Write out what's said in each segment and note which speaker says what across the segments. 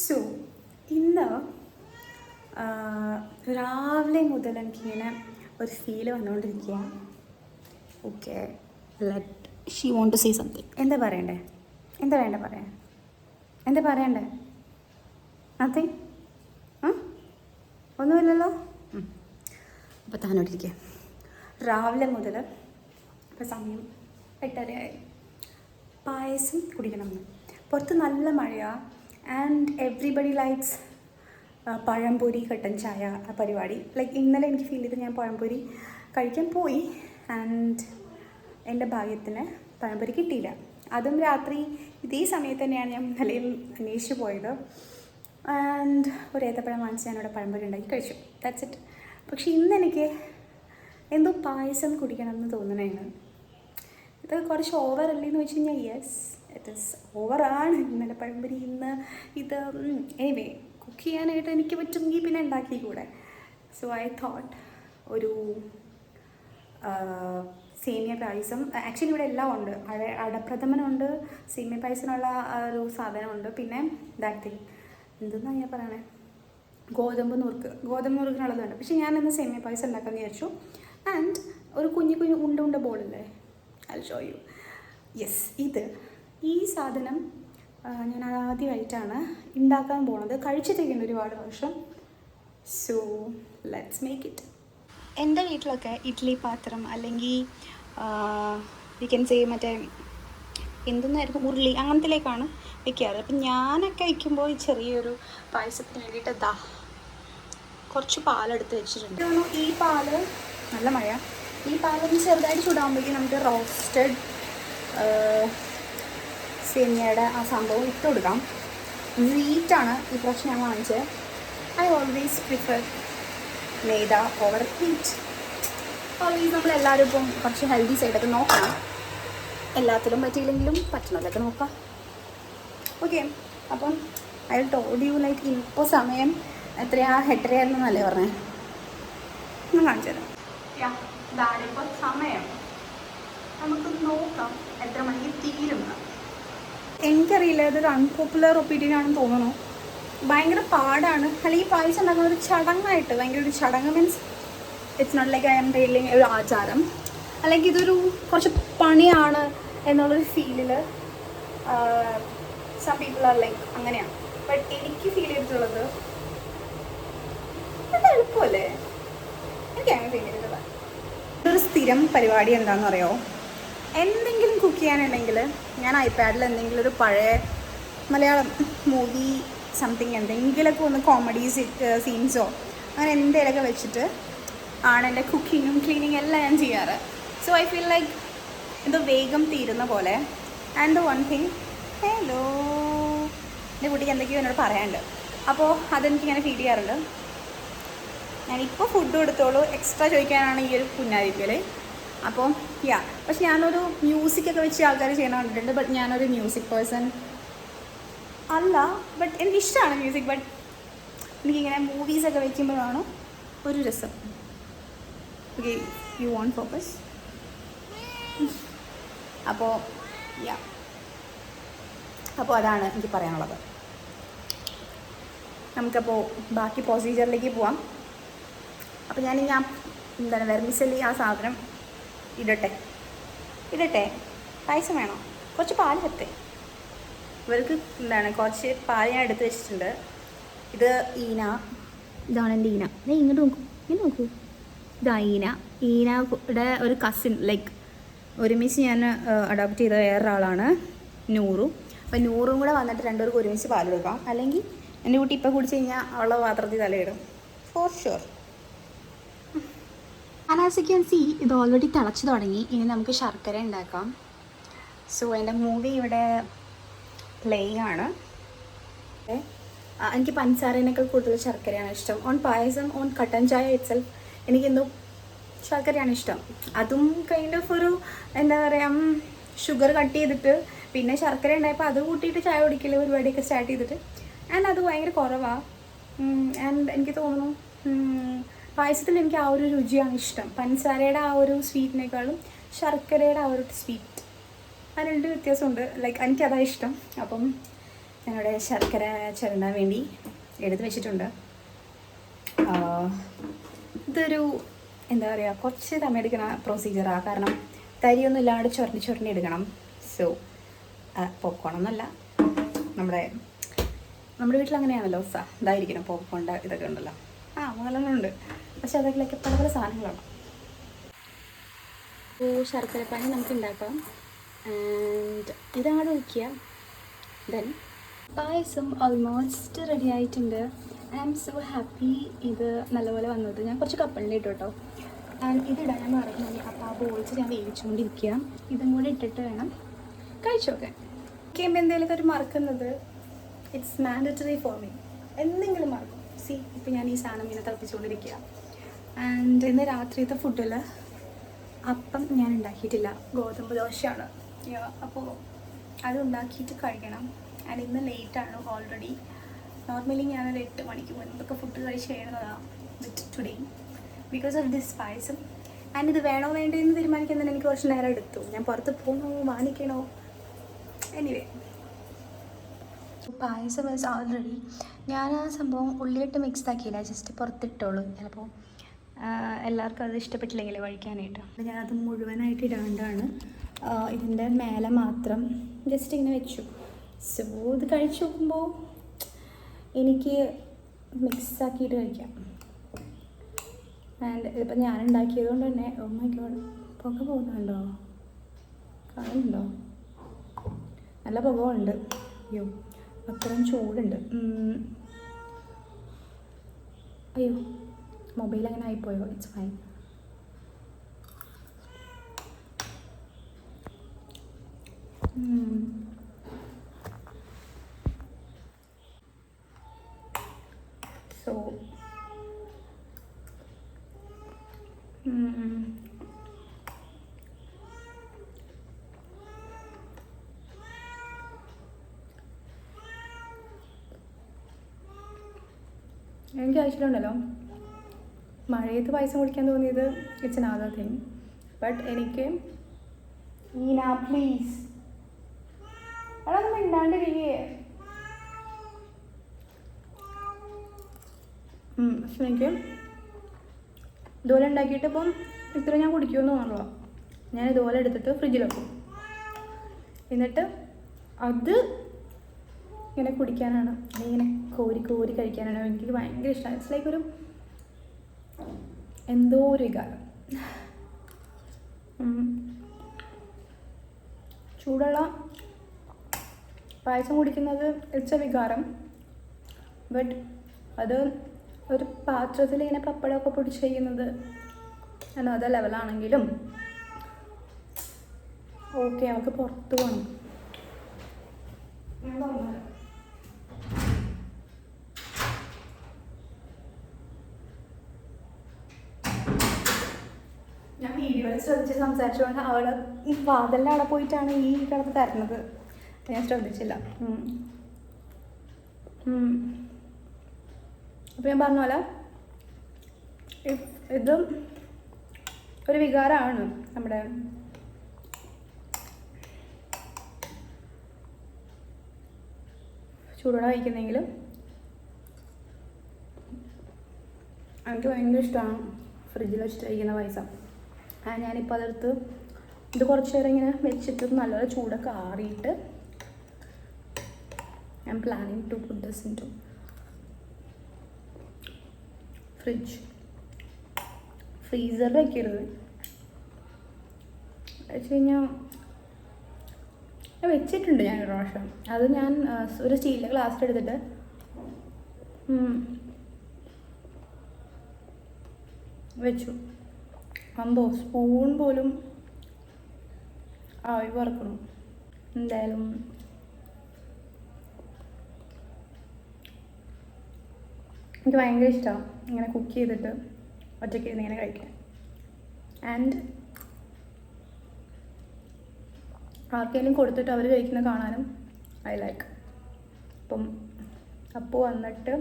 Speaker 1: So ഇന്ന് രാവിലെ മുതൽ എനിക്കിങ്ങനെ ഒരു feel വന്നുകൊണ്ടിരിക്കുക okay let she want to see something എന്താ പറയണ്ടേ? എന്താ വേണ്ട പറയാൻ? എന്താ പറയണ്ടേ? നത്തിങ് ഒന്നുമില്ലല്ലോ? അപ്പോൾ താനോട്ടിരിക്കുക രാവിലെ മുതൽ ഇപ്പോൾ സമയം എട്ടരയായി. പായസം കുടിക്കണം പുറത്ത് നല്ല മഴയാണ് ആൻഡ് എവ്രിബഡി ലൈക്സ് പഴംപൊരി കട്ടൻ ചായ പരിപാടി. ലൈക്ക് ഇന്നലെ എനിക്ക് ഫീൽ ചെയ്ത് ഞാൻ പഴംപൊരി കഴിക്കാൻ പോയി. ആൻഡ് എന്റെ ഭാഗ്യത്തിന് പഴംപൊരി കിട്ടിയില്ല. അതും രാത്രി ഇതേ സമയത്ത് തന്നെയാണ് ഞാൻ നിലയിൽ അന്വേഷിച്ച് പോയത്. ആൻഡ് ഒരു ഏത്തപ്പഴം വാങ്ങിച്ച് ഞാനിവിടെ പഴംപൊരി ഉണ്ടാക്കി കഴിച്ചു. ദാറ്റ്സ് ഇറ്റ് പക്ഷേ ഇന്ന് എനിക്ക് എന്തോ പായസം കുടിക്കണം എന്ന് തോന്നണേണ് ഇത് കുറച്ച് ഓവർ അല്ലേ എന്ന് വെച്ച് കഴിഞ്ഞാൽ യെസ് ഇസ് ഓവറാണ് ഇന്നലെ പഴംപൊരി ഇന്ന് ഇത് എനിവേ കുക്ക് ചെയ്യാനായിട്ട് എനിക്ക് പറ്റുമെങ്കിൽ പിന്നെ ഉണ്ടാക്കിക്കൂടെ? സോ ഐ തോട്ട് ഒരു സേമിയ പായസം ആക്ച്വലി ഇവിടെ എല്ലാം ഉണ്ട്. അട അടപ്രഥമനുണ്ട് സേമിയ പായസത്തിനുള്ള ആ ഒരു സാധനമുണ്ട്. പിന്നെ ദാറ്റ് തിങ് എന്തെന്നാണ് ഞാൻ പറയണേ? ഗോതമ്പ് നുറുക്ക്. ഗോതമ്പ് നുറുക്കിനുള്ളതുണ്ട്. പക്ഷേ ഞാൻ ഇന്ന് സേമിയ പായസം ഉണ്ടാക്കാമെന്ന് വിചാരിച്ചു. ആൻഡ് ഒരു കുഞ്ഞു കുഞ്ഞു ഉണ്ട ഉണ്ട ബോളില്ലേ ഐ ഷോ യു യെസ് ഇത്. ഈ സാധനം ഞാൻ ആദ്യമായിട്ടാണ് ഉണ്ടാക്കാൻ പോണത്. കഴിച്ചിട്ടൊക്കെയുണ്ട് ഒരുപാട് വർഷം. സോ ലെറ്റ്സ് മേക്ക് ഇറ്റ് എന്റെ വീട്ടിലൊക്കെ ഇഡ്ഡലി പാത്രം അല്ലെങ്കിൽ വി കൻ സേ മറ്റേ എന്തെന്നായിരുന്നു? ഉരുളി അങ്ങനത്തിലേക്കാണ് വെക്കാറ്. അപ്പം ഞാനൊക്കെ വയ്ക്കുമ്പോൾ ഈ ചെറിയൊരു പായസത്തിന് വേണ്ടിയിട്ട് ദാ കുറച്ച് പാലെടുത്ത് വെച്ചിട്ടുണ്ട്. ഈ പാൽ? നല്ല മഴ ഈ പാലൊന്ന് ചെറുതായിട്ട് ചൂടാകുമ്പോഴേക്കും നമുക്ക് റോസ്റ്റഡ് സേമിയയുടെ ആ സംഭവം ഇട്ട് കൊടുക്കാം. വീറ്റാണ് ഈ പ്രാവശ്യം ഞാൻ വാങ്ങിച്ചത്. I always prefer maida over wheat always നമ്മൾ എല്ലാവരും ഇപ്പം കുറച്ച് ഹെൽത്തി സൈഡൊക്കെ നോക്കണം. എല്ലാത്തിലും പറ്റിയില്ലെങ്കിലും പറ്റണതൊക്കെ നോക്കാം. ഓക്കെ അപ്പം ഐ ടോൾഡ് യു ലൈക്ക് ഇപ്പോൾ സമയം എത്രയാ? എട്ടരയായിരുന്നല്ലേ പറഞ്ഞേ? ഒന്ന് കാണിച്ചു തരാം. ഇതാണിപ്പോൾ സമയം. നമുക്ക് നോക്കാം. എത്ര മണിക്ക് തീരുന്ന എനിക്കറിയില്ല ഇതൊരു അൺപോപ്പുലർ ഒപ്പീനിയൻ ആണെന്ന് തോന്നുന്നു. ഭയങ്കര പാടാണ്. അല്ലെങ്കിൽ പായസം ഉണ്ടാക്കുന്ന ഒരു ചടങ്ങായിട്ട് ഭയങ്കര ഒരു ചടങ്ങ് means it's not like I'm really ഒരു ആചാരം. അല്ലെങ്കിൽ ഇതൊരു കുറച്ച് പണിയാണ് എന്നുള്ളൊരു ഫീലിൽ സം പീപ്പിൾ ആർ ലൈക്ക് അങ്ങനെയാണ്. ബട്ട് എനിക്ക് ഫീൽ ചെയ്തിട്ടുള്ളത് അത് എളുപ്പമല്ലേ? എനിക്ക് അങ്ങനെ ഫീൽ ചെയ്തിട്ടുള്ളത് ഇതൊരു സ്ഥിരം പരിപാടി എന്താണെന്ന് അറിയോ എന്തെങ്കിലും കുക്ക് ചെയ്യാനുണ്ടെങ്കിൽ ഞാൻ ഐപാഡിൽ എന്തെങ്കിലും ഒരു പഴയ മലയാളം മൂവി സംതിങ് എന്തെങ്കിലുമൊക്കെ ഒന്ന് കോമഡി സീൻസോ അങ്ങനെ എന്തെങ്കിലുമൊക്കെ വെച്ചിട്ട് ആണ് എന്റെ കുക്കിങ്ങും ക്ലീനിങ്ങും എല്ലാം ഞാൻ ചെയ്യാറ്. സോ ഐ ഫീൽ ലൈക്ക് ഇത് വേഗം തീരുന്ന പോലെ. And the one thing hello എന്റെ കുട്ടിക്ക് എന്തൊക്കെയോ എന്നോട് പറയാനുണ്ട്. അപ്പോൾ അതെനിക്കിങ്ങനെ ഫീൽ ചെയ്യാറുണ്ട്. ഞാനിപ്പോൾ ഫുഡ് കൊടുത്തോളൂ എക്സ്ട്രാ ചോദിക്കാനാണ് ഈ ഒരു പുന്നാരിക്കൽ അപ്പോൾ യാ പക്ഷെ ഞാനൊരു മ്യൂസിക്കൊക്കെ വെച്ച് ആൾക്കാർ ചെയ്യണ കണ്ടിട്ടുണ്ട് ബട്ട് ഞാനൊരു മ്യൂസിക് പേഴ്സൺ അല്ല ബട്ട് എനിക്കിഷ്ടമാണ് മ്യൂസിക് ബട്ട് എനിക്കിങ്ങനെ മൂവീസൊക്കെ വയ്ക്കുമ്പോഴാണ് ഒരു രസം. ഓക്കെ യു വോണ്ട് ഫോക്കസ് അപ്പോൾ യാ അപ്പോൾ അതാണ് എനിക്ക് പറയാനുള്ളത്. നമുക്കപ്പോൾ ബാക്കി പ്രൊസീജിയറിലേക്ക് പോവാം. അപ്പോൾ ഞാൻ ഞാൻ എന്താണ് വെർമിസലി ആ സാധനം ഇടട്ടെ. ഇടട്ടെ. പായസം വേണോ? കുറച്ച് പാൽ എത്തേ ഇവർക്ക് എന്താണ് കുറച്ച് പാൽ ഞാൻ എടുത്ത് വെച്ചിട്ടുണ്ട്. ഇത് ഈന. ഇതാണ് എന്റെ ഈന. ഞാൻ ഇങ്ങോട്ട് നോക്കൂ. ഇങ്ങനെ നോക്കൂ. ഇതാ ഈന. ഈനയുടെ ഒരു കസിൻ ലൈക്ക് ഒരുമിച്ച് ഞാൻ അഡോപ്റ്റ് ചെയ്ത വേറൊരാളാണ് നൂറും. അപ്പം നൂറും കൂടെ വന്നിട്ട് രണ്ടുപേർക്ക് ഒരുമിച്ച് പാൽ കൊടുക്കാം. അല്ലെങ്കിൽ എന്റെ കുട്ടി ഇപ്പോൾ കുടിച്ച് കഴിഞ്ഞാൽ അവളെ പാത്രത്തിൽ തലയിടും. For sure as you can see ഇത് ഓൾറെഡി തിളച്ച് തുടങ്ങി. ഇനി നമുക്ക് ശർക്കര ഉണ്ടാക്കാം. സോ എന്റെ മൂവി ഇവിടെ പ്ലേയിങ് ആണ്. എനിക്ക് പഞ്ചസാരേനേക്കാൾ കൂടുതൽ ശർക്കരയാണ് ഇഷ്ടം. ഓൺ പായസം ഓൺ കട്ടൻ ചായ ഇറ്റ്സെൽഫ് എനിക്കെന്തോ ശർക്കരയാണ് ഇഷ്ടം. അതും കൈൻഡ് ഓഫ് ഒരു എന്താ പറയുക ഷുഗർ കട്ട് ചെയ്തിട്ട് പിന്നെ ശർക്കര ഉണ്ടായപ്പോൾ അത് കൂട്ടിയിട്ട് ചായ കുടിക്കൽ പരിപാടിയൊക്കെ സ്റ്റാർട്ട് ചെയ്തിട്ട്. ആൻഡ് അത് ഭയങ്കര കുറവാണ് ആൻഡ് എനിക്ക് തോന്നുന്നു പായസത്തിൽ എനിക്ക് ആ ഒരു രുചിയാണ് ഇഷ്ടം. പഞ്ചസാരയുടെ ആ ഒരു സ്വീറ്റിനേക്കാളും ശർക്കരയുടെ ആ ഒരു സ്വീറ്റ് ആ രണ്ട് വ്യത്യാസമുണ്ട്. ലൈക്ക് എനിക്കതാ ഇഷ്ടം. അപ്പം ഞങ്ങളുടെ ശർക്കര ചിരണ്ടാൻ വേണ്ടി എടുത്ത് വെച്ചിട്ടുണ്ട്. ഇതൊരു എന്താ പറയുക കുറച്ച് എടുക്കുന്ന പ്രൊസീജിയറാണ് കാരണം തരിയൊന്നും ഇല്ലാണ്ട് ചുരണ്ടി ചുരണ്ടി എടുക്കണം. സോ പോപ്കോൺ ഒന്നല്ല നമ്മുടെ നമ്മുടെ വീട്ടിൽ അങ്ങനെയാണല്ലോ സ ഇതായിരിക്കണം പോപ്കോണിന്റെ ഇതൊക്കെ ഉണ്ടല്ലോ. ആ അങ്ങനെ ഉണ്ട് പക്ഷെ പല പല സാധനങ്ങളാണ്. ശർക്കര ശർക്കരപ്പാനി നമുക്ക് ഉണ്ടാക്കാം ആൻഡ് ഇതാണ് ഒഴിക്കുക ദെൻ പായസം ഓൾമോസ്റ്റ് റെഡി ആയിട്ടുണ്ട്. ഐ ആം സോ ഹാപ്പി ഇത് നല്ലപോലെ വന്നത്. ഞാൻ കുറച്ച് കപ്പലിൽ ഇട്ടു കേട്ടോ. ആൻഡ് ഇതിടാൻ ഞാൻ മറന്നു അപ്പോൾ ആ ബോൾസ് ഞാൻ വേവിച്ചുകൊണ്ടിരിക്കുക ഇതും കൂടി ഇട്ടിട്ട് വേണം. കഴിച്ചു നോക്കാൻ. കഴിയുമ്പോൾ എന്തെങ്കിലുമൊക്കെ ഒരു മറക്കുന്നത് ഇറ്റ്സ് മാൻഡറ്ററി ഫോർ മീ എന്തെങ്കിലും മറക്കും സി ഇപ്പം ഞാൻ ഈ സാധനം ഇങ്ങനെ തിളപ്പിച്ചുകൊണ്ടിരിക്കുക. ആൻഡ് ഇന്ന് രാത്രിയത്തെ ഫുഡിൽ അപ്പം ഞാൻ ഉണ്ടാക്കിയിട്ടില്ല ഗോതമ്പ് ദോശയാണ്. അപ്പോൾ അത് ഉണ്ടാക്കിയിട്ട് കഴിക്കണം. ആൻഡ് ഇന്ന് ലേറ്റാണ് ഓൾറെഡി നോർമലി ഞാനൊരു എട്ട് മണിക്ക് മുൻപൊക്കെ ഫുഡ് കഴിച്ച് കഴിയുന്നതാണ് with today because of this payasam. And ഇത് വേണോ വേണ്ടോ എന്ന് തീരുമാനിക്കുന്നതിന് എനിക്ക് കുറച്ച് നേരം എടുത്തു. ഞാൻ പുറത്ത് പോകണോ വാങ്ങിക്കണോ? എനിവേ പായസം ഓൾറെഡി ഞാൻ ആ സംഭവം ഉള്ളിലിട്ട് മിക്സ് ആക്കിയില്ല. ജസ്റ്റ് പുറത്തിട്ടോളൂ. ചിലപ്പോൾ എല്ലാവർക്കും അത് ഇഷ്ടപ്പെട്ടില്ലെങ്കിൽ കഴിക്കാനായിട്ട്. ഞാനത് മുഴുവനായിട്ട് ഇടാണ്ടാണ്. ഇതിന്റെ മേലെ മാത്രം ജസ്റ്റ് ഇങ്ങനെ വെച്ചു. സോ ഇത് കഴിച്ച് നോക്കുമ്പോൾ എനിക്ക് മിക്സ് ആക്കിയിട്ട് കഴിക്കാം. ആൻഡ് ഇതിപ്പോൾ ഞാൻ ഉണ്ടാക്കിയത് കൊണ്ട് തന്നെ ഓ മൈ ഗോഡ് പുക പോകുന്നുണ്ടോ? കാണുന്നുണ്ടോ? നല്ല പുക ഉണ്ട്. അയ്യോ അത്രയും ചൂടുണ്ട്. അയ്യോ. മൊബൈൽ അങ്ങനെ ആയിപ്പോയോ ഇറ്റ്സ് ഫൈൻ സോ എനിക്ക് ആവശ്യമുണ്ടല്ലോ മഴയത്ത് പായസം കുടിക്കാൻ തോന്നിയത് it's another thing but എനിക്ക് ഈന പ്ലീസ് എടാ പക്ഷെ എനിക്ക് ഇതുപോലെ ഉണ്ടാക്കിയിട്ട് ഇപ്പം ഇത്ര ഞാൻ കുടിക്കുമെന്ന് തോന്നുള്ളൂ ഞാൻ ഇതുപോലെ എടുത്തിട്ട് ഫ്രിഡ്ജിൽ വെക്കും. എന്നിട്ട് അത് ഇങ്ങനെ കുടിക്കാനാണ്. ഇങ്ങനെ കോരി കോരി കഴിക്കാനാണ് എനിക്ക് ഭയങ്കര ഇഷ്ടമാണ് ഇറ്റ്സ് ലൈക്ക് ഒരു എന്തോ ഒരു വികാരം ഉം. ചൂടുള്ള പായസം കുടിക്കുന്നത് ഇറ്റ്സ് എ വികാരം. ബട്ട് അത് ഒരു പാത്രത്തിൽ ഇങ്ങനെ പപ്പടമൊക്കെ പൊടിച്ച് ചെയ്യുന്നത് അത് ലെവലാണെങ്കിലും ഓക്കെ നമുക്ക് പുറത്ത് പോകണം ഞാൻ പറഞ്ഞുതരാം. ഞാൻ വീഡിയോയിൽ ശ്രദ്ധിച്ച് സംസാരിച്ചുകൊണ്ട് അവിടെ ഈ വാതിലിന്റെ അവിടെ പോയിട്ടാണ് ഈ കിടന്ന് തരണത് ഞാൻ ശ്രദ്ധിച്ചില്ല. അപ്പം ഞാൻ പറഞ്ഞ പോലെ ഇത് ഒരു വികാരമാണ് നമ്മുടെ ചൂടോടെ കഴിക്കുന്നെങ്കിൽ എനിക്ക് ഭയങ്കര ഇഷ്ടമാണ് ഫ്രിഡ്ജിൽ വെച്ചിട്ട് കഴിക്കുന്ന പായസം. ആ ഞാനിപ്പോൾ അതെടുത്ത് ഇത് കുറച്ച് നേരം ഇങ്ങനെ വെച്ചിട്ട് നല്ലപോലെ ചൂടൊക്കെ ആറിയിട്ട് ഞാൻ planning to put this into fridge ഫ്രീസറിൽ വയ്ക്കരുത് വെച്ച് കഴിഞ്ഞാൽ വെച്ചിട്ടുണ്ട് ഞാൻ ഒരു പ്രാവശ്യം. അത് ഞാൻ ഒരു സ്റ്റീലിന്റെ ഗ്ലാസ്സിൽ എടുത്തിട്ട് വെച്ചു. അമ്പോ സ്പൂൺ പോലും ആവി പറക്കണം എന്തായാലും എനിക്ക് ഭയങ്കര ഇഷ്ടമാണ് ഇങ്ങനെ കുക്ക് ചെയ്തിട്ട് ഒറ്റയ്ക്ക് ഇരുന്ന് ഇങ്ങനെ കഴിക്കാൻ. ആൻഡ് ആർക്കെങ്കിലും കൊടുത്തിട്ട് അവർ കഴിക്കുന്നത് കാണാനും ഐ ലൈക്ക് അപ്പം അപ്പോൾ വന്നിട്ട്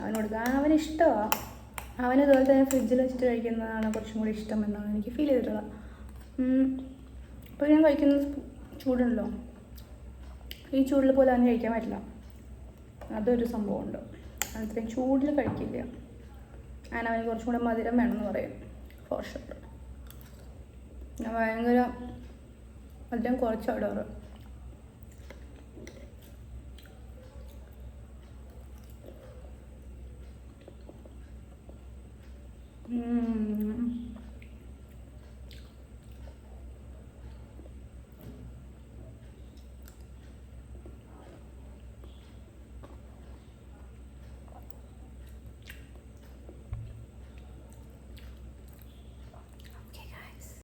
Speaker 1: അവനോട് കൊടുക്കാൻ ഇഷ്ടമാണ് അവന് ഇതുപോലെ തന്നെ ഫ്രിഡ്ജിൽ വെച്ചിട്ട് കഴിക്കുന്നതാണ് കുറച്ചും കൂടി ഇഷ്ടം എന്നാണ് എനിക്ക് ഫീൽ ചെയ്തിട്ടുള്ളത്. അപ്പോൾ ഞാൻ കഴിക്കുന്നത് ചൂടുണ്ടല്ലോ. ഈ ചൂടിൽ പോലെ അവന് കഴിക്കാൻ പറ്റില്ല. അതൊരു സംഭവമുണ്ട്. അത്രയും ചൂടിൽ കഴിക്കില്ല. ഞാൻ അവന് കുറച്ചും കൂടെ മധുരം വേണമെന്ന് പറയും. ഫോർ ഞാൻ ഭയങ്കര മധുരം കുറച്ച് അവിടെ ഉം. Mm.